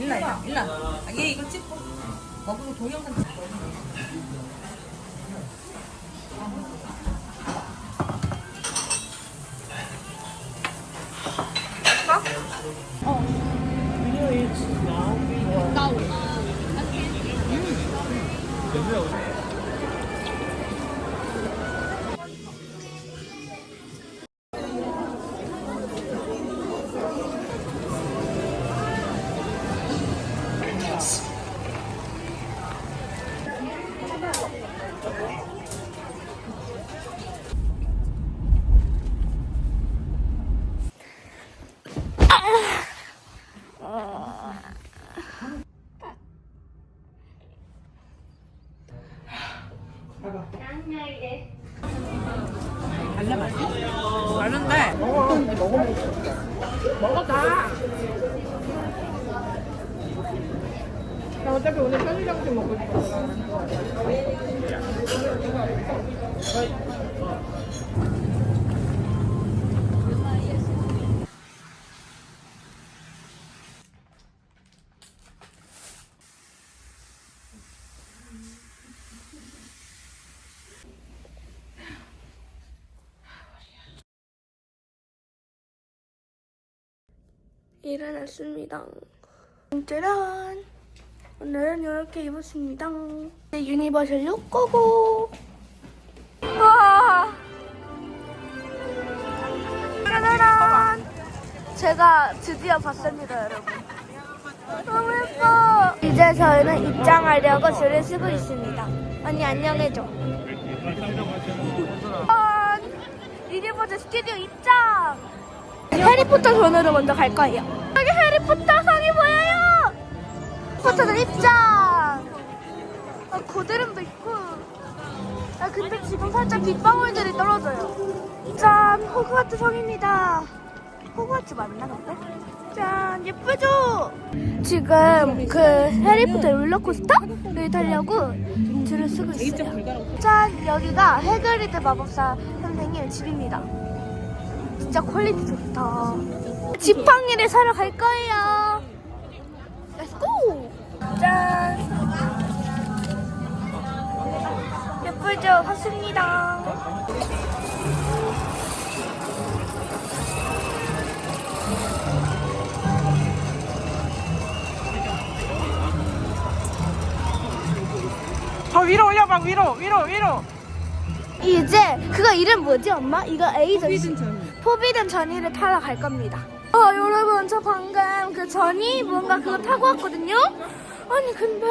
일라 일라. 일라 얘 이거 찍고. 먹으면 동영상 찍고. 일어났습니다. 짜란! 오늘은 이렇게 입었습니다. 네, 유니버셜 욕거고. 와! 짜라란! 제가 드디어 봤습니다, 여러분. 너무 예뻐! 이제 저희는 입장하려고 줄을 서고 있습니다. 언니 안녕해줘. 짠! 유니버셜 스튜디오 입장! 해리포터 전으로 먼저 갈 거예요. 여기 해리포터 성이 보여요. 해리포터는 입장. 아, 고드름도 있고. 아 근데 지금 살짝 빗방울들이 떨어져요. 짠, 호그와트 성입니다. 호그와트 맞나 근데? 짠, 예쁘죠? 지금 그 해리포터 롤러코스터를 타려고 줄을 서고 있어요. 짠, 여기가 해그리드 마법사 선생님 집입니다. 진짜 퀄리티 좋 다. 지팡이를 사러 갈 거예요. 렛츠고! 짠! 예쁘죠? 샀습니다. 더 위로 올려봐 위로 위로 위로 이제 그거 이름 뭐지 엄마? 이거 에이전시 포비든 전이를 타러 갈 겁니다. 어 여러분 저 방금 그 전이 뭔가 그거 타고 왔거든요? 아니 근데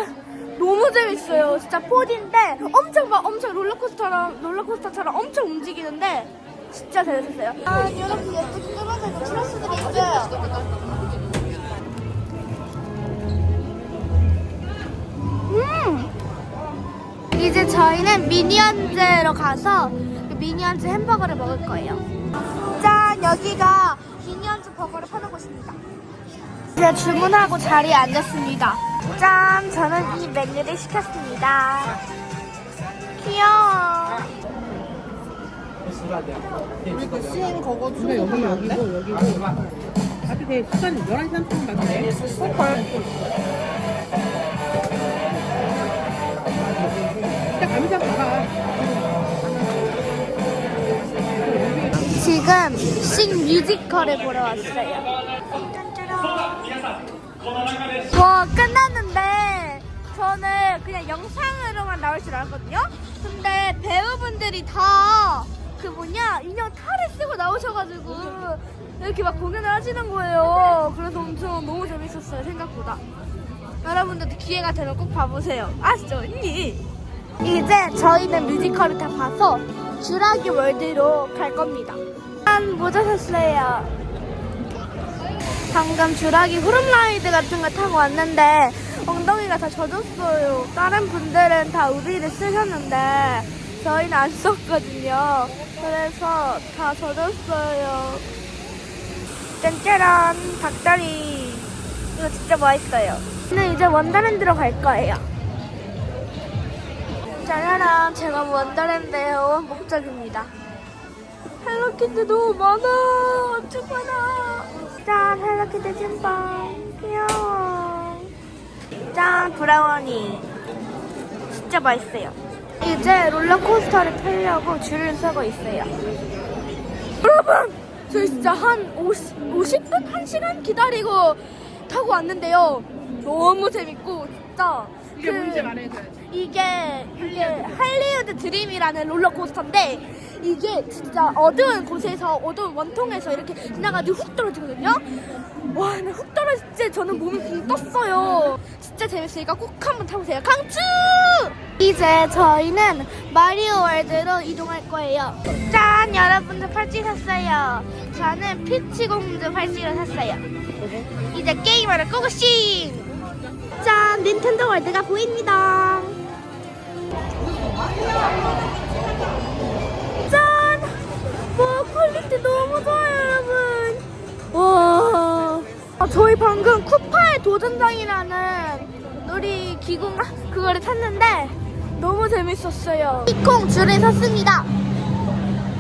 너무 재밌어요. 진짜 4D인데 엄청 막 엄청 롤러코스터처럼 롤러코스터처럼 엄청 움직이는데 진짜 재밌었어요. 아 여러분 예쁘게 떨어져 있는 트러스들이 있어요. 음! 이제 저희는 미니언즈로 가서 그 미니언즈 햄버거를 먹을 거예요. 짠! 여기가 미니언즈 버거를 파는 곳입니다. 이제 주문하고 자리에 앉았습니다. 짠! 저는 이 메뉴를 시켰습니다. 귀여워. 우리 그 시인 그거 중에 여기 여기고 여기고. 앞에 돼 시간 11시 30분 맞네. 진짜 감사 봐봐. 지금 신 뮤지컬을 보러 왔어요. 와 끝났는데 저는 그냥 영상으로만 나올 줄 알았거든요. 근데 배우분들이 다 그 뭐냐 인형 탈을 쓰고 나오셔가지고 이렇게 막 공연을 하시는 거예요. 그래서 엄청 너무 재밌었어요 생각보다. 여러분들도 기회가 되면 꼭 봐보세요. 아시죠 언니? 이제 저희는 뮤지컬을 다 봐서 주라기 월드로 갈 겁니다. 한 모자 샀어요. 방금 주라기 후룸라이드 같은 거 타고 왔는데 엉덩이가 다 젖었어요. 다른 분들은 다 우비를 쓰셨는데 저희는 안 썼거든요. 그래서 다 젖었어요. 짠짜란 닭다리 이거 진짜 맛있어요. 저는 이제 원더랜드로 갈 거예요. 짜라란 제가 원더랜드의 온 목적입니다. 헬로키티 너무 많아 엄청 많아 짠 헬로키티 찐빵 귀여워 짠 브라우니 진짜 맛있어요. 이제 롤러코스터를 타려고 줄을 서고 있어요. 여러분, 저희 진짜 한 50, 50분? 1시간 기다리고 타고 왔는데요. 너무 재밌고, 진짜. 이게 그- 뭔지 말해줘야지. 이게 이게 할리우드 드림이라는 롤러코스터인데 이게 진짜 어두운 곳에서 어두운 원통에서 이렇게 지나가지고 훅 떨어지거든요. 와, 훅 떨어질 때 저는 몸이 붕 떴어요. 진짜 재밌으니까 꼭 한번 타보세요. 강추! 이제 저희는 마리오 월드로 이동할 거예요. 짠! 여러분들 팔찌 샀어요. 저는 피치 공주 팔찌를 샀어요. 이제 게임하러 고고싱! 짠! 닌텐도 월드가 보입니다. 짠! 와, 퀄리티 너무 좋아요, 여러분. 와. 아, 저희 방금 쿠파의 도전장이라는 놀이기구, 그거를 탔는데 너무 재밌었어요. 콩 줄을 섰습니다.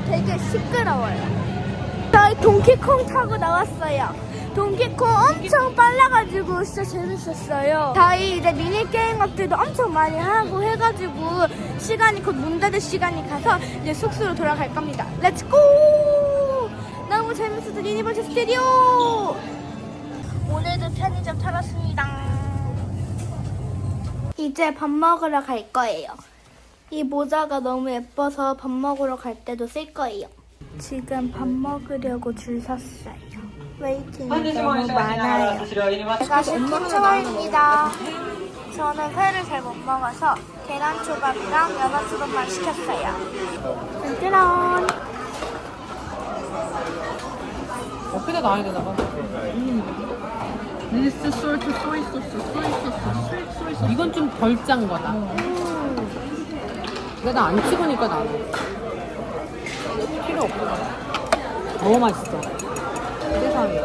되게 시끄러워요. 저희 동키콩 타고 나왔어요. 동키콩 엄청 빨라가지고 진짜 재밌었어요. 저희 이제 미니게임 것들도 엄청 많이 하고 해가지고 시간이 곧 문 닫을 시간이 가서 이제 숙소로 돌아갈 겁니다. 렛츠고! 너무 재밌었던 유니버셜 스튜디오! 오늘도 편의점 털었습니다. 이제 밥 먹으러 갈 거예요. 이 모자가 너무 예뻐서 밥 먹으러 갈 때도 쓸 거예요. 지금 밥 먹으려고 줄 섰어요. 웨이팅이 너무 많아요. 제가 19,000원입니다. 저는 회를 잘 못 먹어서 계란 초밥이랑 연어 초밥만 시켰어요. 짜란! 옆에다 놔야 되나 봐. 음. 밀스 솔트 소이 소스 소이 소스 스윗 소이 소스 이건 좀 덜 짠 거다. 근데 나안 찍으니까 나는 필요 없어. 너무 맛있어. 세상에.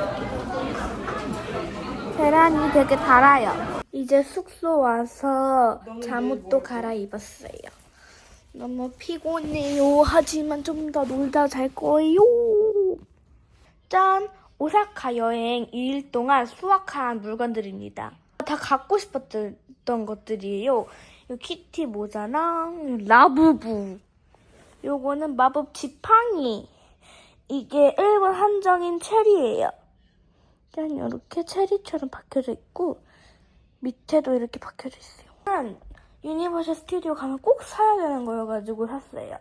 계란이 되게 달아요. 이제 숙소 와서 잠옷도 갈아입었어요. 너무 피곤해요. 하지만 좀 더 놀다 잘 거예요. 짠! 오사카 여행 2일 동안 수확한 물건들입니다. 다 갖고 싶었던 것들이에요. 요 키티 모자랑 라부부. 요거는 마법 지팡이. 이게 일본 한정인 체리예요. 짠 이렇게 체리처럼 박혀져 있고 밑에도 이렇게 박혀져 있어요. 난 유니버셜 스튜디오 가면 꼭 사야 되는 거여가지고 샀어요.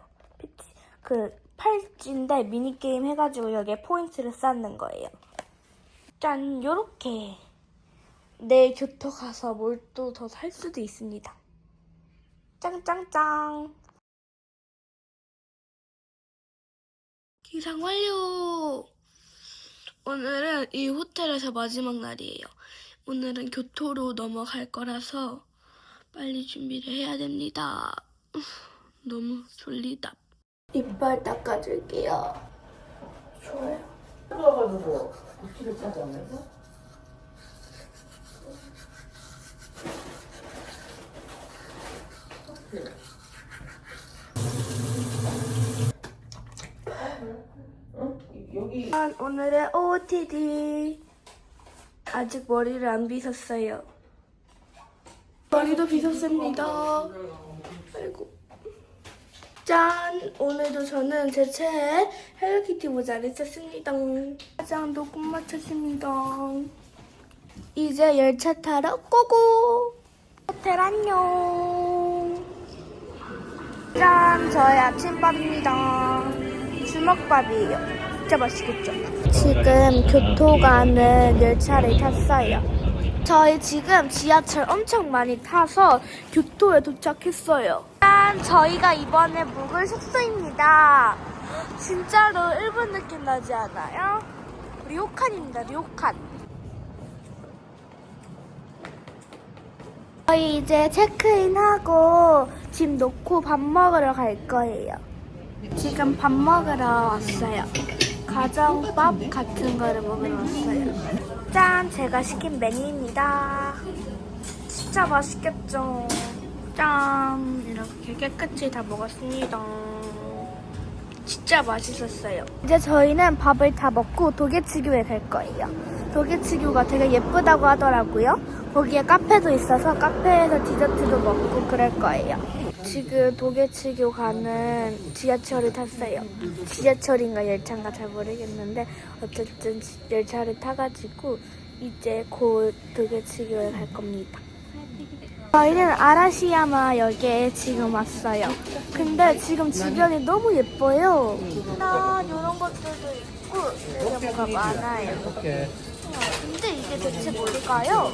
그 팔찌인데 미니 게임 해가지고 여기에 포인트를 쌓는 거예요. 짠 요렇게 내일 교토 가서 뭘 또 더 살 수도 있습니다. 짱짱짱. 기상 완료. 오늘은 이 호텔에서 마지막 날이에요. 오늘은 교토로 넘어갈 거라서 빨리 준비를 해야 됩니다. 너무 졸리다. 이빨 닦아줄게요. 좋아요. 난 오늘의 OOTD 아직 머리를 안 빗었어요. 머리도 빗었습니다. 아이고. 짠! 오늘도 저는 제 최애 헬로키티 모자를 썼습니다. 화장도 꼭 마쳤습니다. 이제 열차 타러 고고! 호텔 안녕! 짠! 저의 아침밥입니다. 주먹밥이에요. 진짜 맛있겠죠? 지금 교토 가는 열차를 탔어요. 저희 지금 지하철 엄청 많이 타서 교토에 도착했어요. 짠! 저희가 이번에 묵을 숙소입니다. 진짜로 일본 느낌 나지 않아요? 료칸입니다, 료칸. 저희 이제 체크인하고 짐 놓고 밥 먹으러 갈 거예요. 지금 밥 먹으러 왔어요. 가정밥 같은 거를 먹으러 왔어요. 짠! 제가 시킨 메뉴입니다. 진짜 맛있겠죠? 짠! 이렇게 깨끗이 다 먹었습니다. 진짜 맛있었어요. 이제 저희는 밥을 다 먹고 도계치교에 갈 거예요. 도계치교가 되게 예쁘다고 하더라고요. 거기에 카페도 있어서 카페에서 디저트도 먹고 그럴 거예요. 지금 도계치교 가는 지하철을 탔어요. 지하철인가 열차인가 잘 모르겠는데 어쨌든 지- 열차를 타가지고 이제 곧 도계치교에 갈 겁니다. 저희는 아라시야마 역에 지금 왔어요. 근데 지금 주변이 너무 예뻐요. 나 이런 것들도 있고 되게 뭐가 많아요. 근데 이게 대체 뭘까요?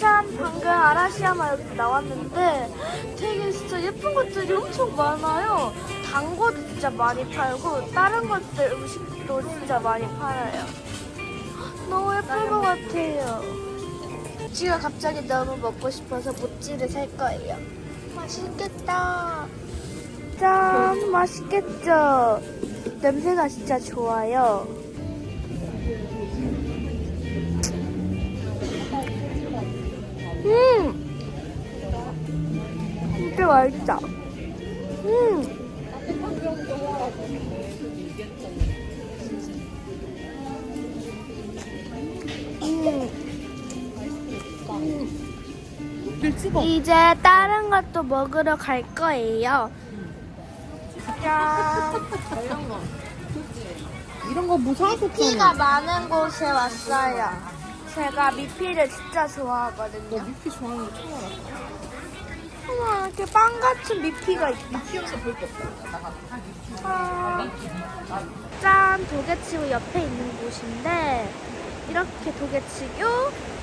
참 방금 아라시야마 여기 나왔는데 되게 진짜 예쁜 것들이 엄청 많아요. 단거도 진짜 많이 팔고 다른 것들 음식도 진짜 많이 팔아요. 너무 예쁜 것 같아요. 지가 갑자기 너무 먹고 싶어서 모찌를 살 거예요. 맛있겠다. 짠, 맛있겠죠? 냄새가 진짜 좋아요. 음! 진짜 맛있다. 음! 음. 찍어. 이제 다른 것도 먹으러 갈 거예요. 짠. 이런 거. 이런 거 뭐 사줬잖아. 미피가 많은 곳에 왔어요. 제가 미피를 진짜 너 좋아하거든요. 미피 좋아하는 거 처음 알았어. 어머, 이렇게 빵 같은 미피가 있다. 미피여서 볼 게 없어. 아, 짠, 도계치고 옆에 있는 곳인데 이렇게 도계치교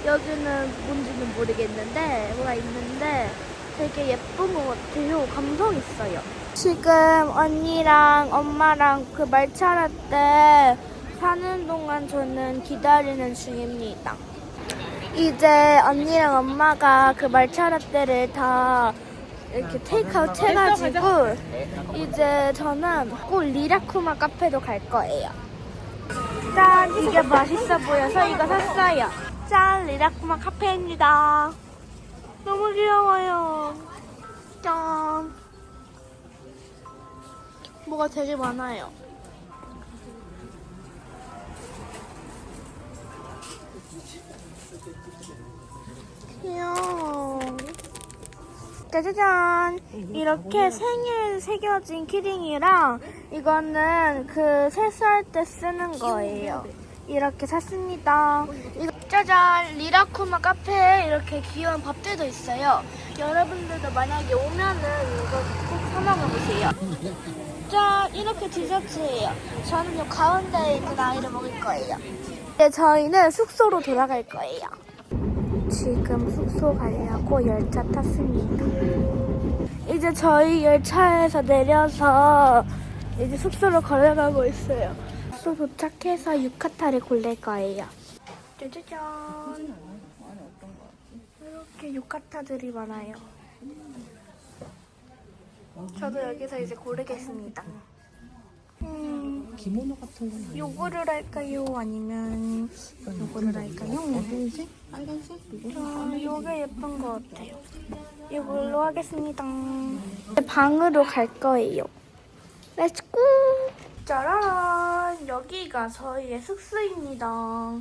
여기는 뭔지는 모르겠는데 뭐가 있는데 되게 예쁜 것 같아요. 감성 있어요. 지금 언니랑 엄마랑 그 말차라 때 사는 동안 저는 기다리는 중입니다. 이제 언니랑 엄마가 그 말차라떼를 다 이렇게 테이크아웃 해가지고 이제 저는 꼭 리라쿠마 카페도 갈 거예요. 짠! 이게 맛있어 보여서 이거 샀어요. 짠! 리라쿠마 카페입니다. 너무 귀여워요. 짠! 뭐가 되게 많아요. 귀여워. 짜자잔! 이렇게 생일 새겨진 키링이랑 이거는 그 세수할 때 쓰는 거예요. 이렇게 샀습니다. 짜잔! 리라쿠마 카페에 이렇게 귀여운 밥들도 있어요. 여러분들도 만약에 오면은 이거 꼭 사먹어 보세요. 짠! 이렇게 디저트예요. 저는 요 가운데에 있는 아이를 먹을 거예요. 네, 저희는 숙소로 돌아갈 거예요. 지금 숙소 가려고 열차 탔습니다. 이제 저희 열차에서 내려서 이제 숙소로 걸어가고 있어요. 숙소 도착해서 유카타를 고를 거예요. 짜자잔. 이렇게 유카타들이 많아요. 저도 여기서 이제 고르겠습니다. 음, 기모노 같은 건 아니야. 요거를 할까요? 아니면 요거를 할까요? 빨간색? 빨간색? 아, 요게 예쁜 것 같아요. 이걸로 하겠습니다. 방으로 갈 거예요. 렛츠고! 짜라란! 여기가 저희의 숙소입니다.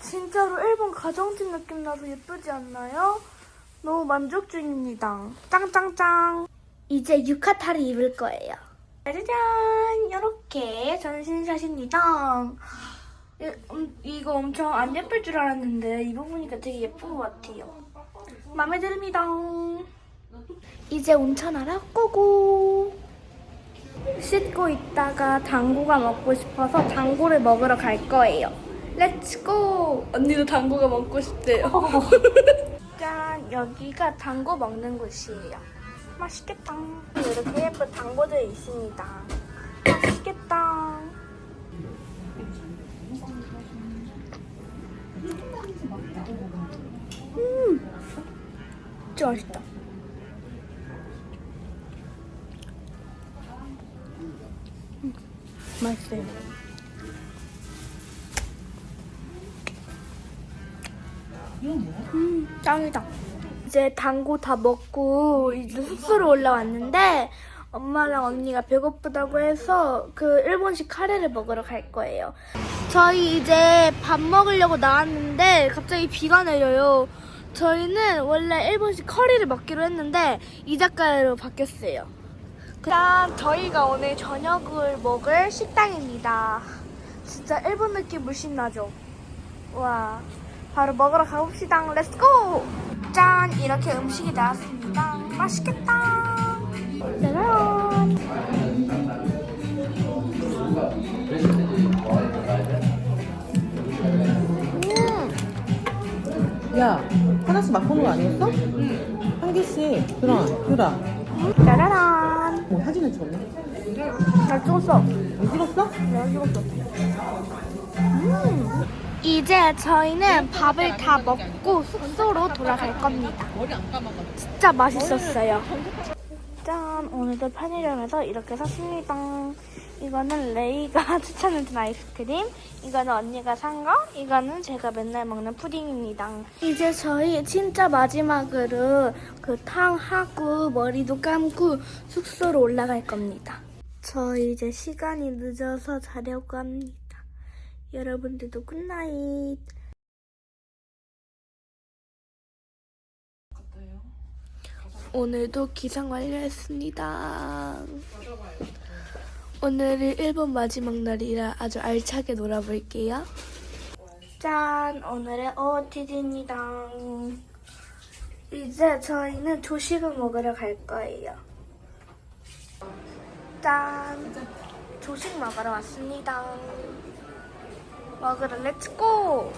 진짜로 일본 가정집 느낌 나서 예쁘지 않나요? 너무 만족 중입니다. 짱짱짱! 이제 유카타를 입을 거예요. 짜자잔! 이렇게 전신샷입니다. 이, 음, 이거 엄청 안 예쁠 줄 알았는데 입어보니까 되게 예쁜 것 같아요. 마음에 듭니다. 이제 온천하러 고고. 씻고 있다가 당구가 먹고 싶어서 당구를 먹으러 갈 거예요. 렛츠고! 언니도 당구가 먹고 싶대요. 짠! 여기가 당구 먹는 곳이에요. 맛있겠다. 이렇게 예쁜 당구들이 있습니다. 맛있겠다. 진짜 맛있다. 음, 맛있어요. 음, 짱이다. 이제 당구 다 먹고 이제 숙소로 올라왔는데 엄마랑 언니가 배고프다고 해서 그 일본식 카레를 먹으러 갈 거예요. 저희 이제 밥 먹으려고 나왔는데 갑자기 비가 내려요. 저희는 원래 일본식 커리를 먹기로 했는데 이자카야로 바뀌었어요. 일단 저희가 오늘 저녁을 먹을 식당입니다. 진짜 일본 느낌 물씬 나죠? 와, 바로 먹으러 가봅시다. 렛츠고! 짠! 이렇게 음식이 나왔습니다. 맛있겠다! 짜란! 음, 야, 하나씩 맛보는 거 아니었어? 응. 한 개씩. 그럼, 그라. 짜라란! 뭐 사진을 찍었네. 잘 찍었어. 안 찍었어? 잘 찍었어. 음. 이제 저희는 밥을 다 먹고 숙소로 돌아갈 겁니다. 진짜 맛있었어요. 짠! 오늘도 편의점에서 이렇게 샀습니다. 이거는 레이가 추천해준 아이스크림, 이거는 언니가 산 거, 이거는 제가 맨날 먹는 푸딩입니다. 이제 저희 진짜 마지막으로 그 탕하고 머리도 감고 숙소로 올라갈 겁니다. 저 이제 시간이 늦어서 자려고 합니다. 여러분들도 굿나잇. 오늘도 기상 완료했습니다. 오늘이 일본 마지막 날이라 아주 알차게 놀아볼게요. 짠! 오늘의 OOTD입니다. 이제 저희는 조식을 먹으러 갈 거예요. 짠! 조식 먹으러 왔습니다. 먹으러 렛츠고!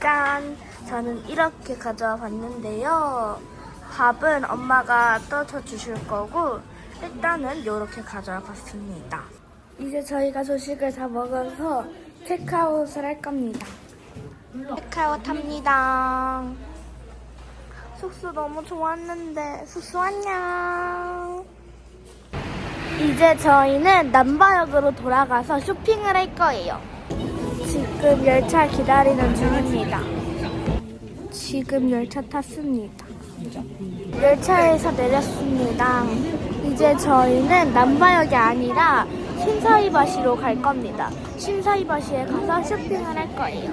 짠! 저는 이렇게 가져와 봤는데요. 밥은 엄마가 떠서 주실 거고, 일단은 이렇게 가져와 봤습니다. 이제 저희가 조식을 다 먹어서 체크아웃을 할 겁니다. 체크아웃 합니다. 숙소 너무 좋았는데, 숙소 안녕! 이제 저희는 남바역으로 돌아가서 쇼핑을 할 거예요. 지금 열차 기다리는 중입니다. 지금 열차 탔습니다. 열차에서 내렸습니다. 이제 저희는 남바역이 아니라 신사이바시로 갈 겁니다. 신사이바시에 가서 쇼핑을 할 거예요.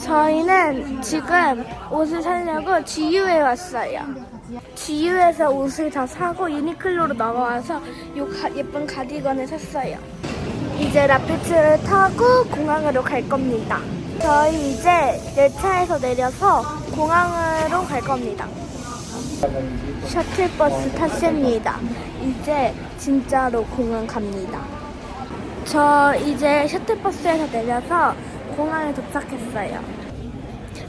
저희는 지금 옷을 사려고 GU에 왔어요. GU에서 옷을 다 사고 유니클로로 넘어와서 이 예쁜 가디건을 샀어요. 이제 라피트를 타고 공항으로 갈 겁니다. 저희 이제 열차에서 내려서 공항으로 갈 겁니다. 셔틀버스 탔습니다. 이제 진짜로 공항 갑니다. 저 이제 셔틀버스에서 내려서 공항에 도착했어요.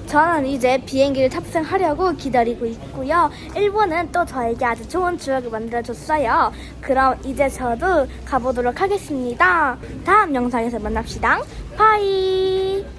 저는 이제 비행기를 탑승하려고 기다리고 있고요. 일본은 또 저에게 아주 좋은 추억을 만들어줬어요. 그럼 이제 저도 가보도록 하겠습니다. 다음 영상에서 만납시다. 바이!